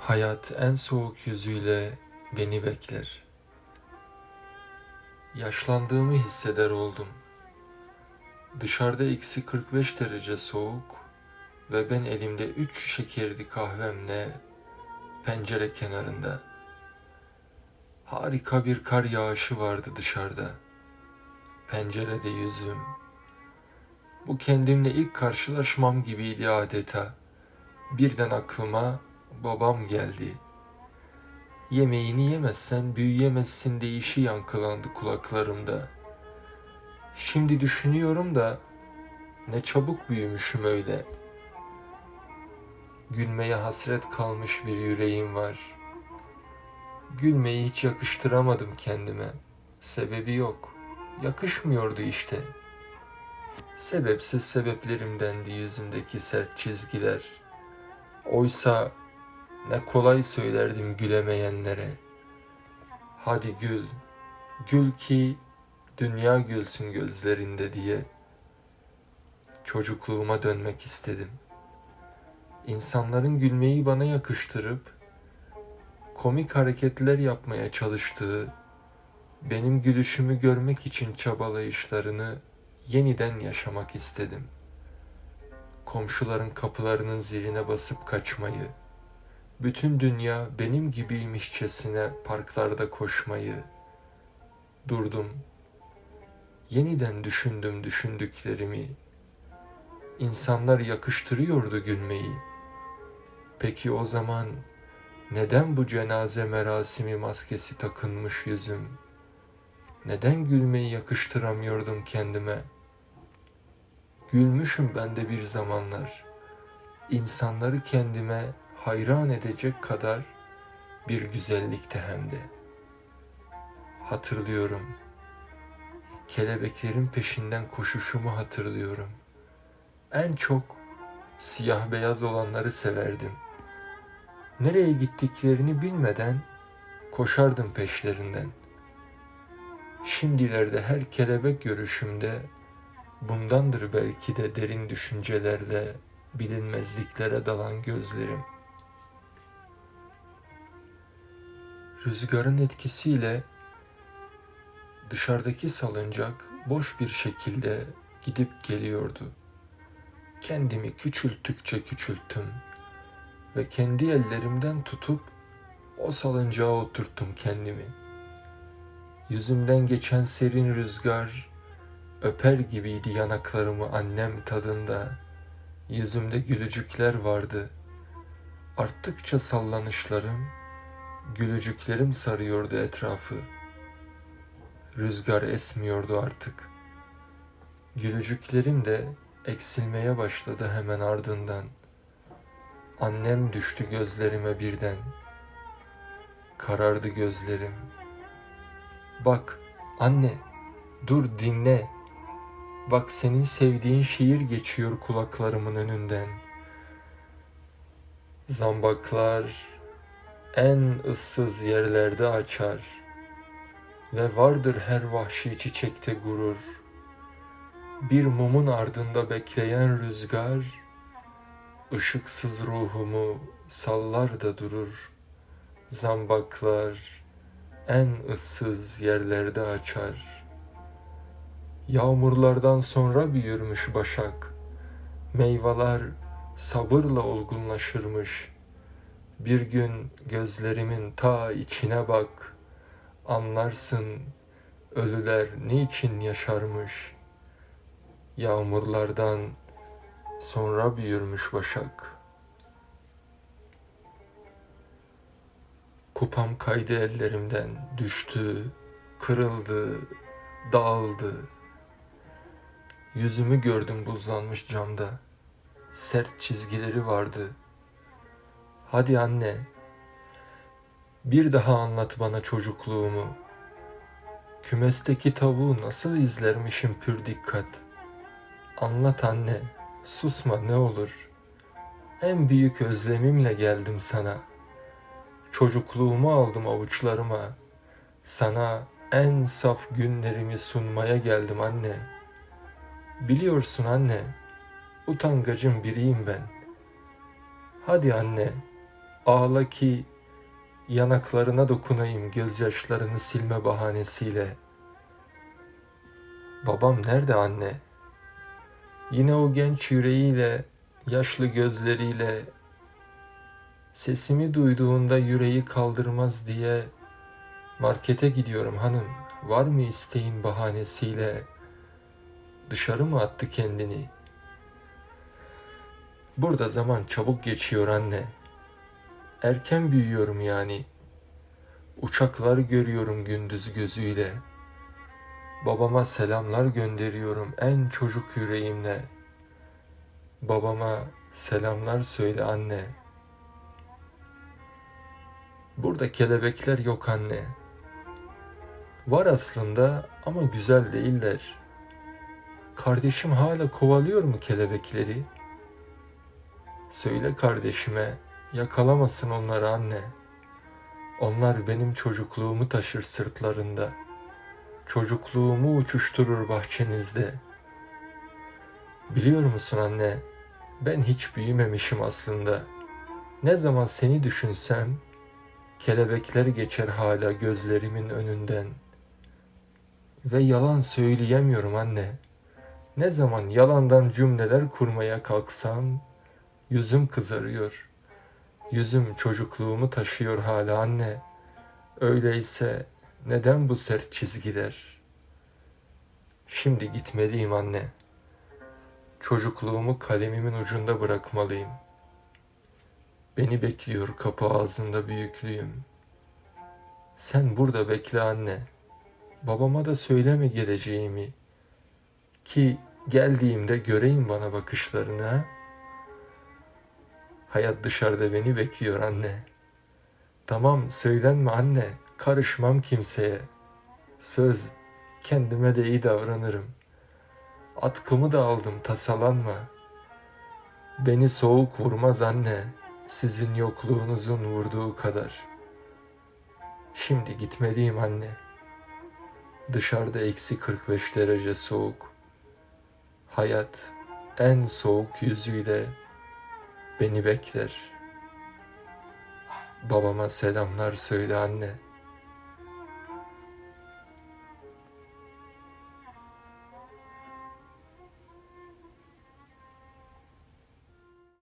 Hayat en soğuk yüzüyle beni bekler. Yaşlandığımı hisseder oldum. Dışarıda eksi 45 derece soğuk ve ben elimde üç şekerli kahvemle pencere kenarında. Harika bir kar yağışı vardı dışarıda. Pencerede yüzüm. Bu kendimle ilk karşılaşmam gibiydi adeta. Birden aklıma babam geldi. Yemeğini yemezsen büyüyemezsin deyişi yankılandı kulaklarımda. Şimdi düşünüyorum da ne çabuk büyümüşüm öyle. Gülmeye hasret kalmış bir yüreğim var. Gülmeyi hiç yakıştıramadım kendime. Sebebi yok. Yakışmıyordu işte. Sebepsiz sebeplerimdendi yüzümdeki sert çizgiler. Oysa ne kolay söylerdim gülemeyenlere. Hadi gül, gül ki dünya gülsün gözlerinde diye. Çocukluğuma dönmek istedim. İnsanların gülmeyi bana yakıştırıp komik hareketler yapmaya çalıştığı, benim gülüşümü görmek için çabalayışlarını yeniden yaşamak istedim. Komşuların kapılarının ziline basıp kaçmayı, bütün dünya benim gibiymişçesine parklarda koşmayı. Durdum. Yeniden düşündüm düşündüklerimi. İnsanlar yakıştırıyordu gülmeyi. Peki o zaman neden bu cenaze merasimi maskesi takınmış yüzüm? Neden gülmeyi yakıştıramıyordum kendime? Gülmüşüm ben de bir zamanlar. İnsanları kendime hayran edecek kadar bir güzellikte hem de. Hatırlıyorum. Kelebeklerin peşinden koşuşumu hatırlıyorum. En çok siyah beyaz olanları severdim. Nereye gittiklerini bilmeden koşardım peşlerinden. Şimdilerde her kelebek görüşümde bundandır belki de derin düşüncelerle bilinmezliklere dalan gözlerim. Rüzgarın etkisiyle dışarıdaki salıncak boş bir şekilde gidip geliyordu. Kendimi küçülttükçe küçülttüm ve kendi ellerimden tutup o salıncağa oturttum kendimi. Yüzümden geçen serin rüzgar öper gibiydi yanaklarımı annem tadında. Yüzümde gülücükler vardı. Arttıkça sallanışlarım, gülücüklerim sarıyordu etrafı. Rüzgar esmiyordu artık. Gülücüklerim de eksilmeye başladı hemen ardından. Annem düştü gözlerime birden. Karardı gözlerim. Bak anne, dur dinle. Bak senin sevdiğin şiir geçiyor kulaklarımın önünden. Zambaklar en ıssız yerlerde açar ve vardır her vahşi çiçekte gurur. Bir mumun ardında bekleyen rüzgar ışıksız ruhumu sallar da durur. Zambaklar en ıssız yerlerde açar. Yağmurlardan sonra büyürmüş başak. Meyveler sabırla olgunlaşırmış. Bir gün gözlerimin ta içine bak. Anlarsın ölüler niçin yaşarmış. Yağmurlardan sonra büyürmüş başak. Kupam kaydı ellerimden, düştü, kırıldı, dağıldı. Yüzümü gördüm buzlanmış camda. Sert çizgileri vardı. Hadi anne, bir daha anlat bana çocukluğumu. Kümesteki tavuğu nasıl izlermişim pür dikkat. Anlat anne, susma ne olur. En büyük özlemimle geldim sana. Çocukluğumu aldım avuçlarıma. Sana en saf günlerimi sunmaya geldim anne. Biliyorsun anne, utangacın biriyim ben. Hadi anne, Ağla ki yanaklarına dokunayım gözyaşlarını silme bahanesiyle. Babam nerede anne? Yine o genç yüreğiyle, yaşlı gözleriyle, sesimi duyduğunda yüreği kaldırmaz diye markete gidiyorum hanım. Var mı isteğin bahanesiyle? Dışarı mı attı kendini? Burada zaman çabuk geçiyor anne. Erken büyüyorum yani. Uçakları görüyorum gündüz gözüyle. Babama selamlar gönderiyorum en çocuk yüreğimle. Babama selamlar söyle anne. Burada kelebekler yok anne. Var aslında ama güzel değiller. Kardeşim hala kovalıyor mu kelebekleri? Söyle kardeşime yakalamasın onları anne. Onlar benim çocukluğumu taşır sırtlarında. Çocukluğumu uçuşturur bahçenizde. Biliyor musun anne? Ben hiç büyümemişim aslında. Ne zaman seni düşünsem kelebekler geçer hala gözlerimin önünden. Ve yalan söyleyemiyorum anne. Ne zaman yalandan cümleler kurmaya kalksam yüzüm kızarıyor. Yüzüm çocukluğumu taşıyor hala anne. Öyleyse neden bu sert çizgiler? Şimdi gitmeliyim anne. Çocukluğumu kalemimin ucunda bırakmalıyım. Beni bekliyor kapı ağzında büyüklüğüm. Sen burada bekle anne. Babama da söyleme geleceğimi. Ki geldiğimde göreyim bana bakışlarını ha. Hayat dışarıda beni bekliyor anne. Tamam söylenme anne. Karışmam kimseye. Söz kendime de iyi davranırım. Atkımı da aldım tasalanma. Beni soğuk vurmaz anne. Sizin yokluğunuzun vurduğu kadar. Şimdi gitmeliyim anne. Dışarıda eksi 45 derece soğuk. Hayat en soğuk yüzüyle beni bekler. Babama selamlar söyle anne.